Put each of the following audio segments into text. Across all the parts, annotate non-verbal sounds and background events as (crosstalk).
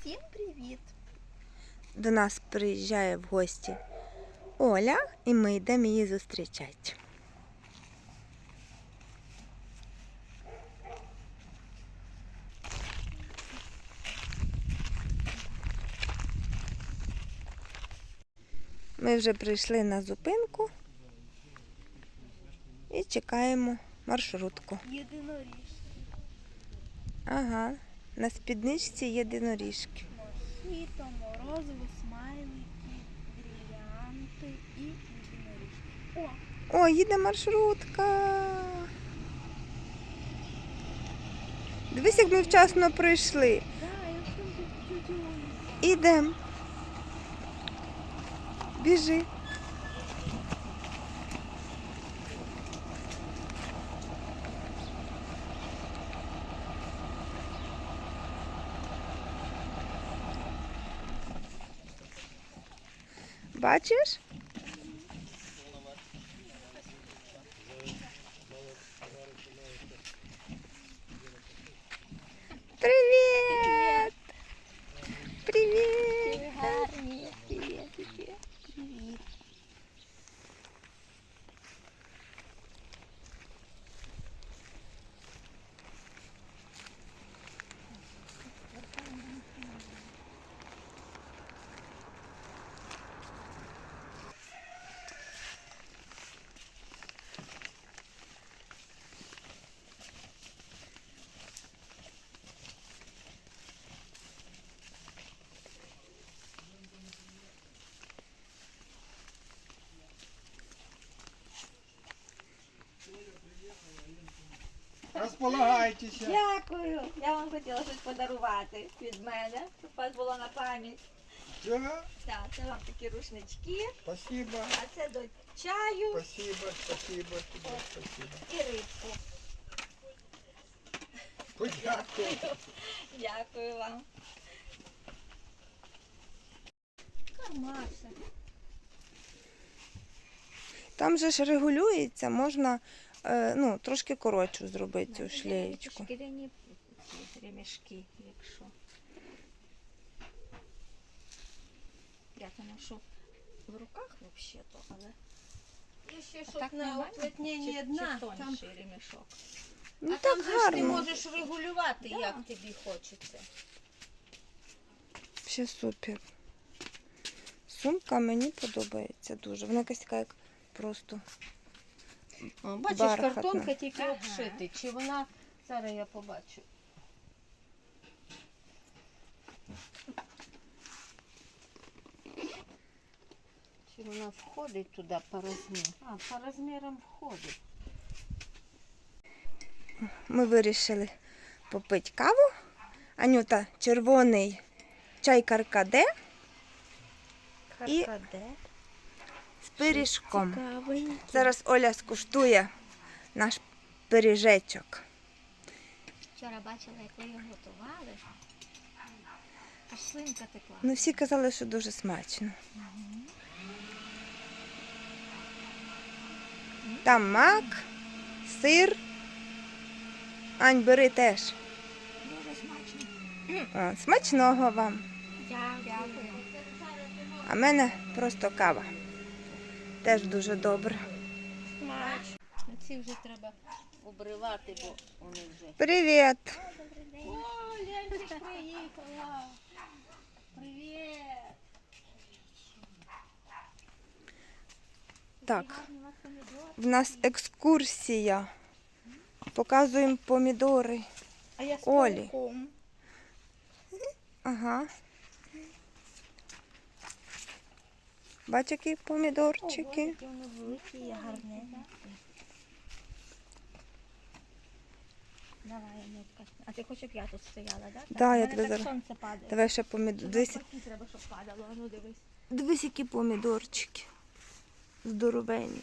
Всім привіт! До нас приїжджає в гості Оля, і ми йдемо її зустрічати. Ми вже прийшли на зупинку і чекаємо маршрутку. Єдиноріжки. Ага, на спідничці єдиноріжки. Мохіто, морозиво, смайлики, брілянти і єдиноріжки. О, О, їде маршрутка. Дивись, як ми вчасно прийшли. да, я сам тут чудюю. Ідем. Біжи. Бачиш? Привіт! Привіт! Ви гарні. Привітики. Привіт. Розполагайтеся. Дякую. Я вам хотіла щось подарувати від мене, щоб у вас було на пам'ять. Все, Так, це вам такі рушнички, спасибо, а це до чаю спасибо, спасибо, тебе, спасибо. і рибку. Подякую. Дякую вам. Кармаша. Там же ж регулюється, можна е, ну, трошки коротшу зробити цю шлеєчку. Шкіряні ремішки, якщо. Я то ношу в руках взагалі-то, але І ще щоб так на нормально? уплотненні Чи- дна. чи Там, тонший ремішок. Ну а так там же ж ти гарно. можеш регулювати, Да. як тобі хочеться. Ще супер. Сумка мені подобається дуже. Вона якась така як просто. Бачиш, Бархатна. картонка тільки Ага. обшити. Чи вона. Зараз я побачу. Чи вона входить туди по розміру? А, по розмірам входить. Ми вирішили попити каву. Анюта червоний чай каркаде Каркаде. з пиріжком. Зараз Оля скуштує наш пиріжечок. Вчора бачила, як ви його готували. Аж слинка текла. Ну, всі казали, що дуже смачно. Там мак, сир. Ань, бери теж. Дуже смачно. О, смачного вам. Дякую. А мене просто кава. Теж дуже добре. Ці вже треба обривати, бо вони вже. Привіт! О, Лялька приїхала. Привіт. Так, в нас екскурсія. Показуємо помідори. А я з Олі. Ага. Бач, які помідорчики. Давай, Анютка. А ти хочеш, щоб я тут стояла, так? Да, я тебе зараз- сонце падає. Давай ще помідор. Дивись, треба, щоб падало. Ну дивись. дивись, які помідорчики. Здоровенні.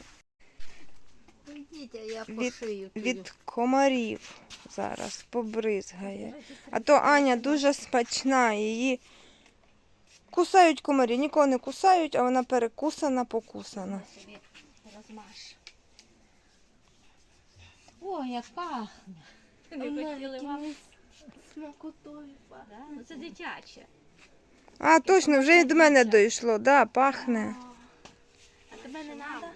Йдіть, а я Від- пошию. Від комарів зараз побризгає. А то Аня дуже смачна, її кусають комарі. Нікого не кусають, а вона перекусана, покусана. Розмаш. О, як пахне. Не хотіли вам. Смакотою пахне. Ну це дитяче. А, точно, вже і до мене дійшло, да, пахне. А тебе не треба?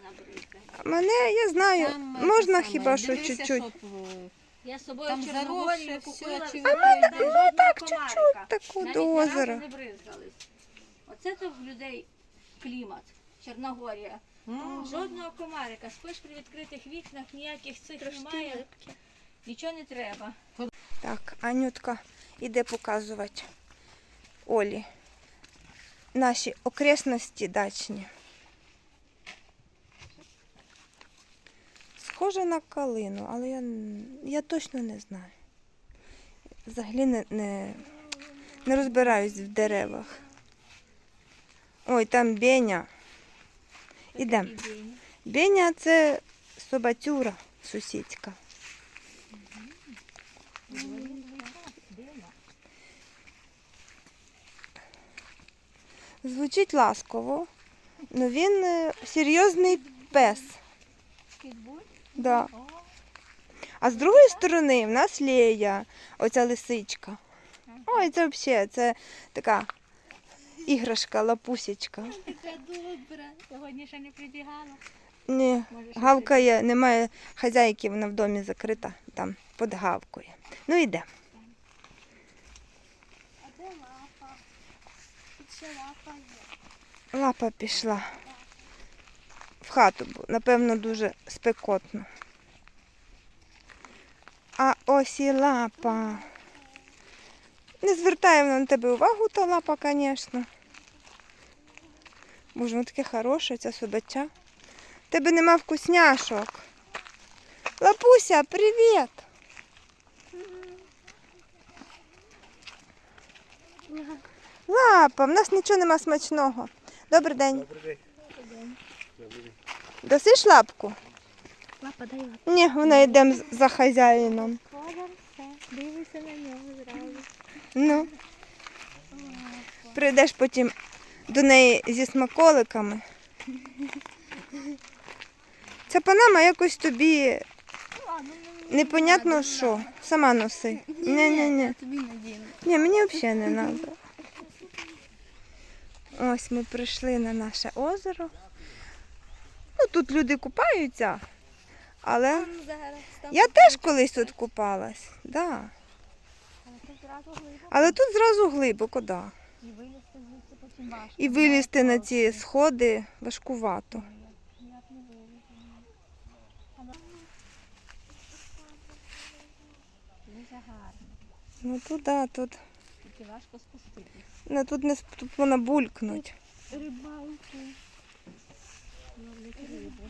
А Мене, я знаю, е, можна хіба що чуть-чуть. е, Я з собою Там Чорногорію купила. чи а ви мене Так, чуть-чуть таку до озера. не бризгались. Оце то в людей клімат. Чорногорія. Жодного комарика. Спиш при відкритих вікнах, ніяких цих немає. Нічого не треба. Так, Анютка іде показувати Олі наші окресності дачні. Схоже на калину, але я, я точно не знаю. Взагалі не, не, не розбираюсь в деревах. Ой, там Беня. Ідемо. Беня це собацюра сусідська. Звучить ласково, але він е, серйозний пес. Да. А з другої сторони в нас Лея, оця лисичка. Ой, це взагалі це така іграшка, лапусечка. Така добра. Сьогодні ще не прибігала. Ні, гавкає, немає хазяйки, вона в домі закрита, там подгавкує. Ну йде. А де лапа? Тут ще лапа є. Лапа пішла в хату, напевно дуже спекотно. А ось і лапа. Не звертає на тебе увагу, та лапа, звісно. Боже, воно таке хороше, ця собача. Тебе нема вкусняшок. Лапуся, привіт! Лапа, в нас нічого нема смачного. Добрий день. Добрий день. Досиш лапку? Лапа дай лапу. Ні, вона йде за хазяїном. Дивися на нього зразу. Ну. Прийдеш потім до неї зі смаколиками. Ця панама якось тобі непонятно що. Сама носи. Ні, ні, ні. Ні, мені взагалі не треба. Ось ми прийшли на наше озеро. Ну, тут люди купаються, але я теж колись тут купалась. Да. Але зразу глибоко Але тут зразу глибоко, да. і вилізти звідси потім важко. І вилізти на ці сходи важкувато. Дуже гарно. Ну тут, да, тут, Тільки важко спуститись. ну, тут не тут вона булькнуть. Рибалки. Ловлять рибу.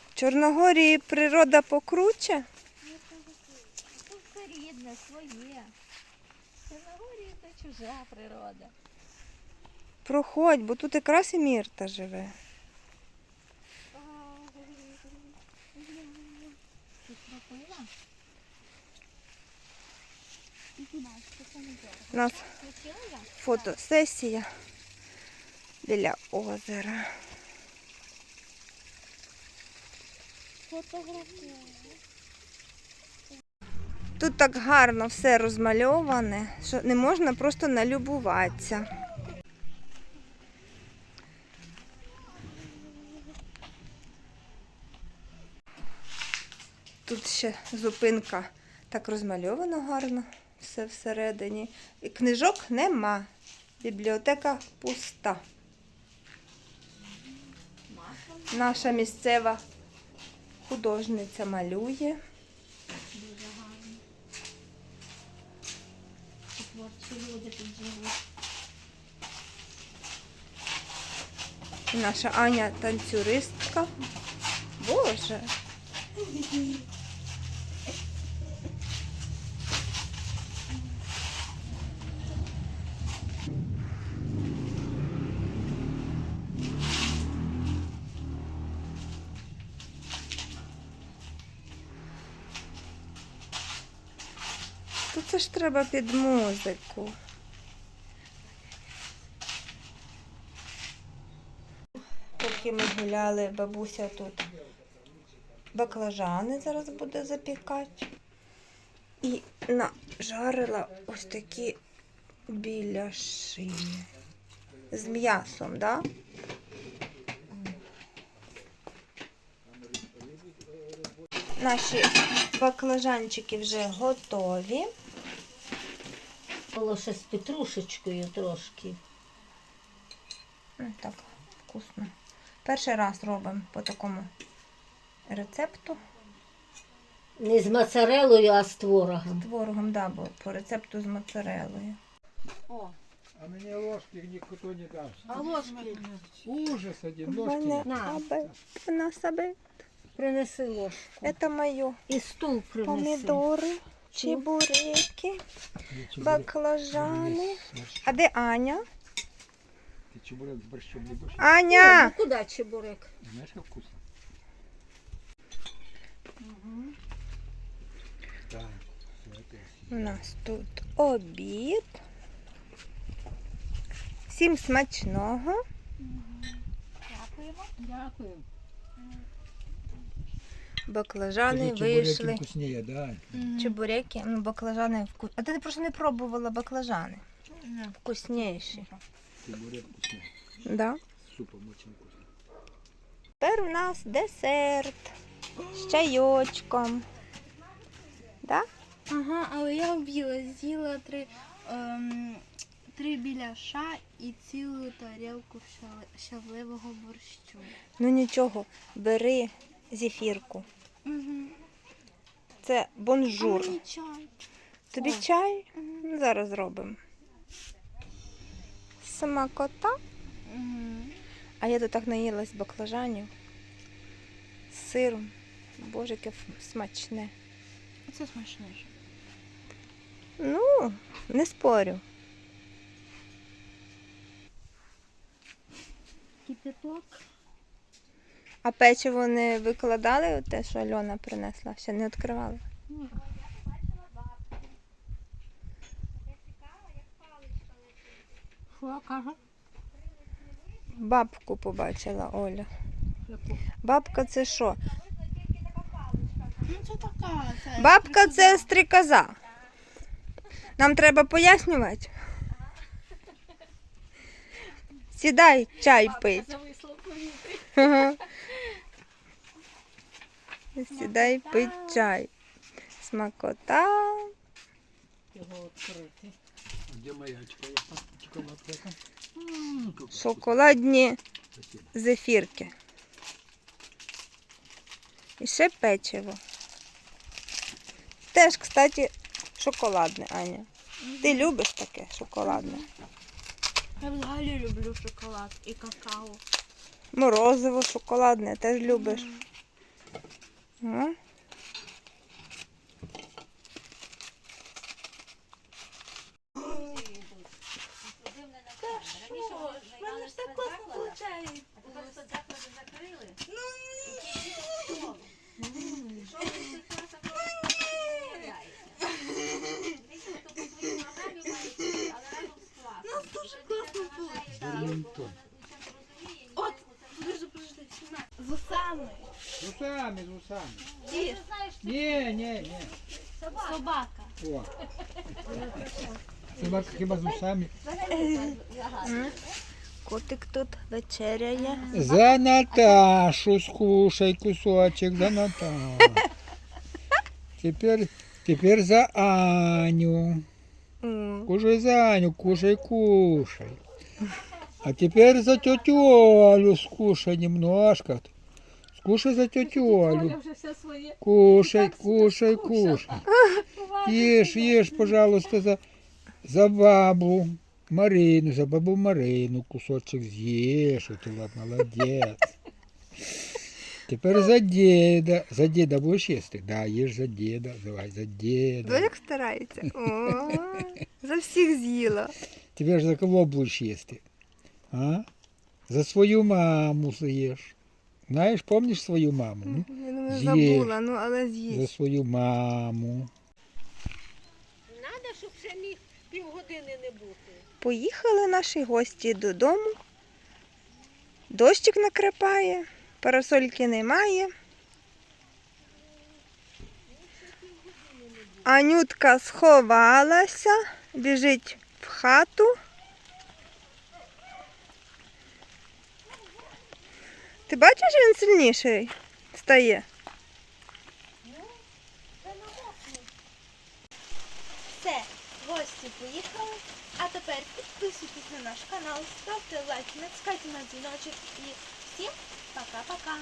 В Чорногорії природа покруче. Тут все рідне, своє. Чорногорія це чужа природа. Проходь, бо тут якраз і Мірта живе. У нас фотосесія біля озера. Фотографую. Тут так гарно все розмальоване, що не можна просто налюбуватися. Тут ще зупинка так розмальовано гарно, все всередині. І книжок нема. Бібліотека пуста. Наша місцева художниця малює. Дуже гарно. Творчі люди тут живуть. Наша Аня танцюристка. Боже. (laughs) це ж треба під музику. поки ми гуляли, бабуся тут баклажани зараз буде запікати. І нажарила ось такі біляши. З м'ясом, да? Наші баклажанчики вже готові. Було ще з петрушечкою трошки. Так, вкусно. Перший раз робимо по такому рецепту. Не з моцарелою, а з творогом. Творогом, да, бо по рецепту з моцарелою. О, А мне ложки никто не дал. а ложки Ужас один, ложки. мене На. аби, вона себе. принеси ложку. Це моє. І стул принеси. Помідори, чебуреки, Я чебурек- баклажани. борщ. А де Аня? Ты чебурек с борщом не будешь? Аня! Ну, куди чебурек? Знаешь, как вкусно? Так, всё это У нас тут обід. Всім смачного. Дякуємо. Дякую. Баклажани вийшли. вкуснее, да? Чебуреки, ну баклажани вкус. А ти просто не пробувала баклажани. Вкусніші. Чебурек вкуснее. Да? Супом очень вкусно. Тепер у нас десерт з чайочком. Да? Ага, але я вб'їла, з'їла три, ем, три біляша і цілу тарілку щаве- щавливого борщу. Ну нічого, бери зефірку. Угу. Це бонжур. А мені чай. Тобі чай? Ну, Зараз зробимо. Смакота. Угу. А я тут так наїлась баклажанів з сиром. Боже, яке смачне. Це смачніше. Ну, не спорю. Кипяток. А печиво не викладали, те, що Альона принесла, ще не відкривали. Що каже? Бабку побачила Оля. Бабка це що? Ну Бабка це стрікоза. Нам треба пояснювати. Сідай, чай пить. Сідай, пить чай. Смакота. Його відкрити. А где моя чоколадка? Шоколадні зефірки. І ще печиво. Теж, кстати, шоколадне, Аня. Ти любиш таке шоколадне? Я взагалі люблю шоколад і какао. Морозиво шоколадне теж любиш. А? Мене ж так класно виходить. Нас дуже класно виходить. С усами, с усами. Діж, Не, не, не. собака. О. Собака хіба з усами. Котик тут вечеряє. За Наташу скушай кусочек, за Наташу. Теперь, теперь за Аню. М. Кушай за Аню, кушай, кушай. А теперь за тетю Олю скушай немножко. Скушай за тетю Олю. вже все своє. Кушай, кушай, кушай. Ешь, ешь, пожалуйста, за, за бабу Марину, за бабу Марину кусочек съешь, вот ты вот молодец. Теперь за деда. За деда будешь есть? Да, ешь за деда. Давай, за деда. Дось як старається. О, за всіх з'їла. Теперь за кого будешь есть? А? За свою маму съешь. Знаешь, помнишь свою маму? Ну, думаю, забула, ну але за свою маму. Надо, щоб ще міг півгодини не бути. Поїхали наші гості додому. Дощик накрапає, парасольки немає. Анютка сховалася, біжить в хату. Ти бачиш, він сильніший стає? Все, гості поїхали. А тепер підписуйтесь на наш канал, ставте лайк, натискайте на дзвіночок і всім пока-пока.